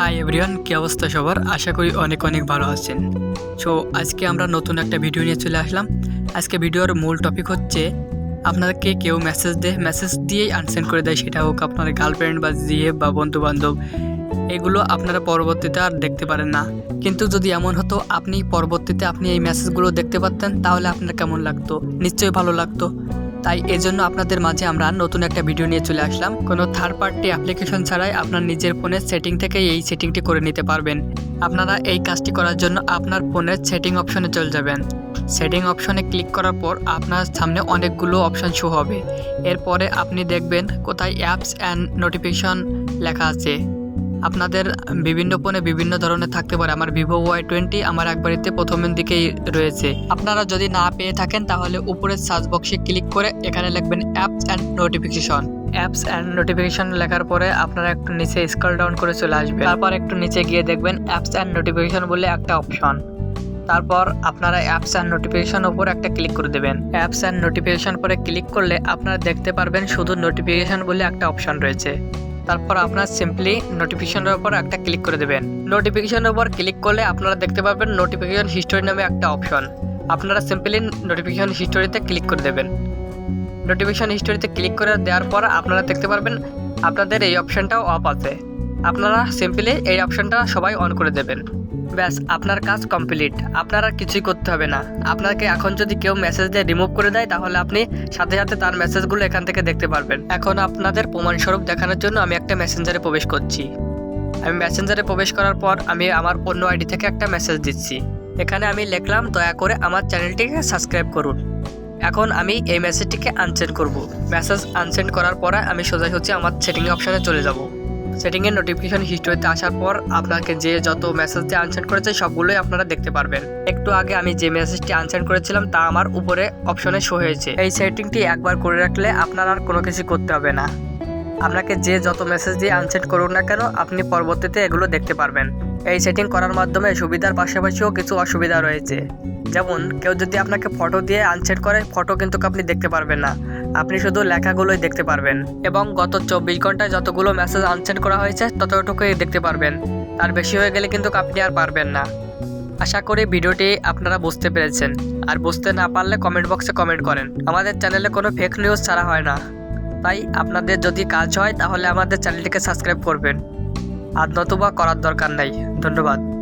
Hi everyone কী অবস্থা সবার? আশা করি অনেক অনেক ভালো আছেন। সো আজকে আমরা নতুন একটা ভিডিও নিয়ে চলে আসলাম। আজকে ভিডিওর মূল টপিক হচ্ছে আপনাকে কেউ মেসেজ দেয় মেসেজ দিয়েই আনসেন্ড করে দেয়, সেটা হোক আপনার গার্লফ্রেন্ড বা জিএফ বা বন্ধু বান্ধব এগুলো আপনারা পরবর্তীতে আর দেখতে পারেন না। কিন্তু যদি এমন হতো, আপনি পরবর্তীতে আপনি এই মেসেজগুলো দেখতে পারতেন, তাহলে আপনার কেমন লাগতো? নিশ্চয়ই ভালো লাগতো। তাই এজন্য আপনাদের মাঝে আমরা নতুন একটা ভিডিও নিয়ে চলে আসলাম। কোনো থার্ড পার্টি অ্যাপ্লিকেশন ছাড়াই আপনার নিজের ফোনের সেটিং থেকে এই সেটিংটি করে নিতে পারবেন। আপনারা এই কাজটি করার জন্য আপনার ফোনের সেটিং অপশনে চলে যাবেন। সেটিং অপশনে ক্লিক করার পর আপনার সামনে অনেকগুলো অপশন শো হবে। এরপরে আপনি দেখবেন কোথায় অ্যাপস অ্যান্ড নোটিফিকেশন লেখা আছে। আপনাদের বিভিন্ন ফোনে বিভিন্ন ধরনের থাকতে পারে। আমার ভিভো ওয়াই টোয়েন্টি আমার একবারিতে প্রথমের দিকেই রয়েছে। আপনারা যদি না পেয়ে থাকেন, তাহলে উপরের সার্চ বক্সে ক্লিক করে এখানে লিখবেন apps and notification apps and notification লেখার পরে আপনারা একটু নিচে স্ক্রল ডাউন করে চলে আসবেন। তারপর একটু নিচে গিয়ে দেখবেন অ্যাপস অ্যান্ড নোটিফিকেশন বলে একটা অপশন তারপর আপনারা অ্যাপস অ্যান্ড নোটিফিকেশন উপর একটা ক্লিক করে দেবেন। অ্যাপস অ্যান্ড নোটিফিকেশন পরে ক্লিক করলে আপনারা দেখতে পারবেন শুধু নোটিফিকেশন বলে একটা অপশন রয়েছে। তারপর আপনার সিম্পলি নোটিফিকেশনের উপর একটা ক্লিক করে দেবেন। নোটিফিকেশনের উপর ক্লিক করলে আপনারা দেখতে পাবেন নোটিফিকেশন হিস্টোরি নামে একটা অপশন আপনারা সিম্পলি নোটিফিকেশন হিস্টোরিতে ক্লিক করে দেবেন। নোটিফিকেশন হিস্টোরিতে ক্লিক করে দেওয়ার পর আপনারা দেখতে পারবেন আপনাদের এই অপশনটাও অফ আছে। আপনারা সিম্পলি এই অপশনটা সবাই অন করে দেবেন। ব্যাস, আপনার কাজ কমপ্লিট আপনার আর কিছুই করতে হবে না। আপনাকে এখন যদি কেউ মেসেজ দিয়ে রিমুভ করে দেয়, তাহলে আপনি সাথে সাথে তার মেসেজগুলো এখান থেকে দেখতে পারবেন। এখন আপনাদের প্রমাণস্বরূপ দেখানোর জন্য আমি একটা মেসেঞ্জারে প্রবেশ করছি। আমি মেসেঞ্জারে প্রবেশ করার পর আমি আমার অন্য আইডি থেকে একটা মেসেজ দিচ্ছি। এখানে আমি লিখলাম, দয়া করে আমার চ্যানেলটিকে সাবস্ক্রাইব করুন। এখন আমি এই মেসেজটিকে আনসেন্ড করব। মেসেজ আনসেন্ড করার পরে আমি সোজাসুজি আমার সেটিং অপশানে চলে যাব। সেটিংয়ের নোটিফিকেশন হিস্টোরিতে আসার পর আপনাকে যে যত মেসেজটি আনসেন্ড করেছে সবগুলোই আপনারা দেখতে পারবেন। একটু আগে আমি যে মেসেজটি আনসেন্ড করেছিলাম তা আমার উপরে অপশনে শো হয়েছে। এই সেটিংটি একবার করে রাখলে আপনার আর কোনো কিছু করতে হবে না। আপনাকে যে যত মেসেজ দিয়ে আনসেট করুন না কেন, আপনি পরবর্তীতে এগুলো দেখতে পারবেন। এই সেটিং করার মাধ্যমে সুবিধার পাশাপাশিও কিছু অসুবিধা রয়েছে। যেমন, কেউ যদি আপনাকে ফটো দিয়ে আনসেট করে ফটো কিন্তু আপনি দেখতে পারবেন না। আপনি শুধু লেখাগুলোই দেখতে পারবেন। এবং গত চব্বিশ ঘন্টায় যতগুলো মেসেজ আনসেট করা হয়েছে, ততটুকুই দেখতে পারবেন। তার বেশি হয়ে গেলে কিন্তু আপনি আর পারবেন না। আশা করি ভিডিওটি আপনারা বুঝতে পেরেছেন। আর বুঝতে না পারলে কমেন্ট বক্সে কমেন্ট করেন। আমাদের চ্যানেলে কোনো ফেক নিউজ ছাড়া হয় না। তাই আপনাদের যদি কাজ হয়, তাহলে আমাদের চ্যানেলটিকে সাবস্ক্রাইব করবেন। আর নতুবা করার দরকার নাই। ধন্যবাদ।